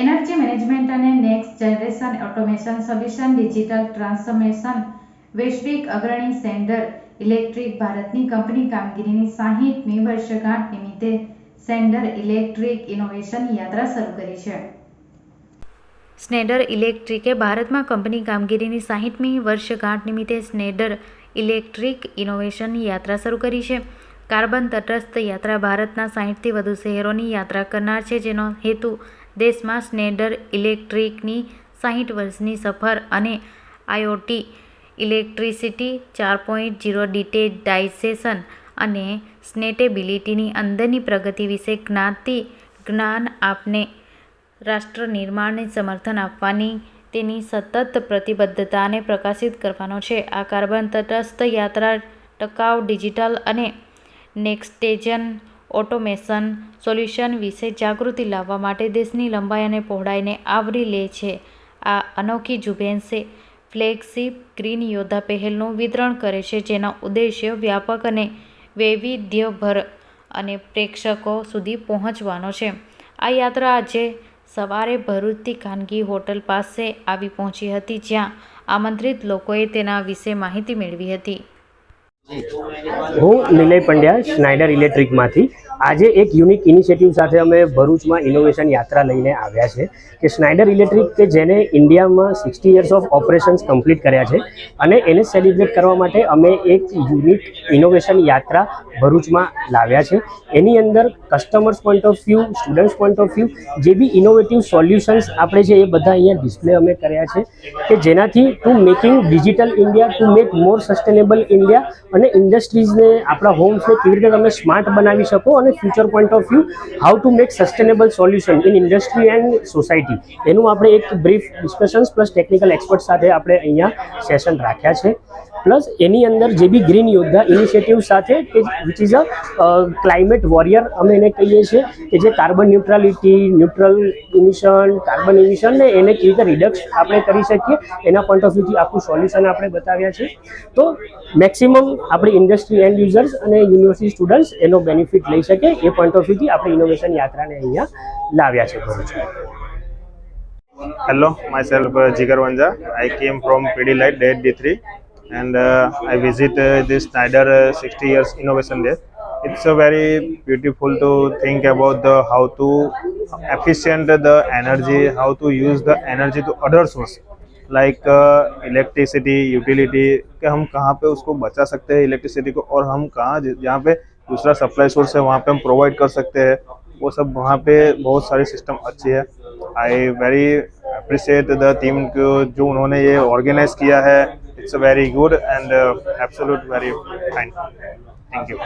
Energy management અને next generation automation solution digital transformation વૈશ્વિક અગ્રણી સેન્ડર ઇલેક્ટ્રિક ભારતની કંપની કામગીરીની સાહીઠમી વર્ષગાંઠ નિમિત્તે સેન્ડર ઇલેક્ટ્રિક ઇનોવેશન યાત્રા શરૂ કરી છે. સ્નેડર ઇલેક્ટ્રિકે ભારતમાં કંપની કામગીરીની સાહીઠમી વર્ષગાંઠ નિમિત્તે સ્નેડર ઇલેક્ટ્રિક ઇનોવેશન યાત્રા શરૂ કરી છે. કાર્બન તટસ્થ યાત્રા ભારતના સાહીઠથી વધુ શહેરોની યાત્રા કરનાર છે, જેનો હેતુ દેશમાં સ્નેડર ઇલેક્ટ્રિકની સાહીઠ વર્ષની સફર અને આઈઓટી ઇલેક્ટ્રિસિટી ચાર પોઈન્ટ ઝીરો ડિટેડાઇઝેશન અને સ્નેટેબિલિટીની અંદરની પ્રગતિ વિશે જ્ઞાતિ જ્ઞાન આપને રાષ્ટ્ર નિર્માણને સમર્થન આપવાની તેની સતત પ્રતિબદ્ધતાને પ્રકાશિત કરવાનો છે. આ કાર્બન તટસ્થ યાત્રા ટકાઉ ડિજિટલ અને નેક્સ્ટેજન ઓટોમેશન સોલ્યુશન વિશે જાગૃતિ લાવવા માટે દેશની લંબાઈ અને પહોળાઈને આવરી લે છે. આ અનોખી ઝુંબેશે ફ્લેગશિપ ગ્રીન યોદ્ધા પહેલનું વિતરણ કરે છે, જેના ઉદ્દેશ્ય વ્યાપક અને વૈવિધ્યભર અને પ્રેક્ષકો સુધી પહોંચવાનો છે. આ યાત્રા આજે સવારે ભરૂચથી ખાનગી હોટલ પાસે આવી પહોંચી હતી, જ્યાં આમંત્રિત લોકોએ તેના વિશે માહિતી મેળવી હતી. હું નિલય પંડ્યા સ્નાઇડર ઇલેક્ટ્રિકમાંથી આજે એક યુનિક ઇનિશિયેટિવ સાથે અમે ભરૂચમાં ઇનોવેશન યાત્રા લઈને આવ્યા છે કે સ્નાઇડર ઇલેક્ટ્રિક કે જેને ઇન્ડિયામાં sixty years of operations complete કર્યા છે અને એને સેલિબ્રેટ કરવા માટે અમે એક યુનિક ઇનોવેશન યાત્રા ભરૂચમાં લાવ્યા છે. એની અંદર customers point of view students point of view જે બી ઇનોવેટિવ સોલ્યુશન્સ આપણે છે એ બધા અહીંયા ડિસ્પ્લે અમે કર્યા છે કે જેનાથી to making digital India to make more sustainable India અને ઇન્ડસ્ટ્રીઝને આપણા હોમ્સને કેવી રીતે તમે સ્માર્ટ બનાવી શકો અને future point of view how to make sustainable solution in industry and society એનું આપણે એક brief discussions plus technical expert સાથે આપણે અહીંયા સેશન રાખ્યા છે. પ્લસ એની અંદર જે બી ગ્રીન યોદ્ધા ઇનિશિયેટિવ સાથે કે which is a climate warrior અમે એને કહીએ છીએ કે જે carbon neutrality neutral emission carbon emission ને એને કેવી રીતે રિડક્સ આપણે કરી શકીએ એના પોઈન્ટ ઓફ વ્યૂથી આખું સોલ્યુશન આપણે બતાવ્યા છે તો મેક્સિમમ આપણી ઇન્ડસ્ટ્રી એન્ડ યુઝર્સ અને યુનિવર્સિટી સ્ટુડન્ટ્સ એનો બેનિફિટ લઈ શકે એ પોઈન્ટ ઓફ વ્યૂથી આપણે ઇનોવેશન યાત્રાને અહીંયા લાવ્યા છે ભરૂચમાં Hello, myself uh, Jigar Vanja. I came from PD Light Day D3 and uh, I visit uh, this Snyder uh, 60 years innovation day. It's a very beautiful to think about the how to efficient the energy, how to use the energy to other source like uh, electricity, utility कि हम कहाँ पे उसको बचा सकते हैं electricity को और हम कहाँ जहाँ पे दूसरा सप्लाई सोर्स है वहाँ पे हम प्रोवाइड कर सकते हैं वो सब वहाँ पे बहुत सारी सिस्टम अच्छी है I very appreciate the team को जो उन्होंने ये ऑर्गेनाइज किया है it's very good and uh, absolute very fine. Thank you.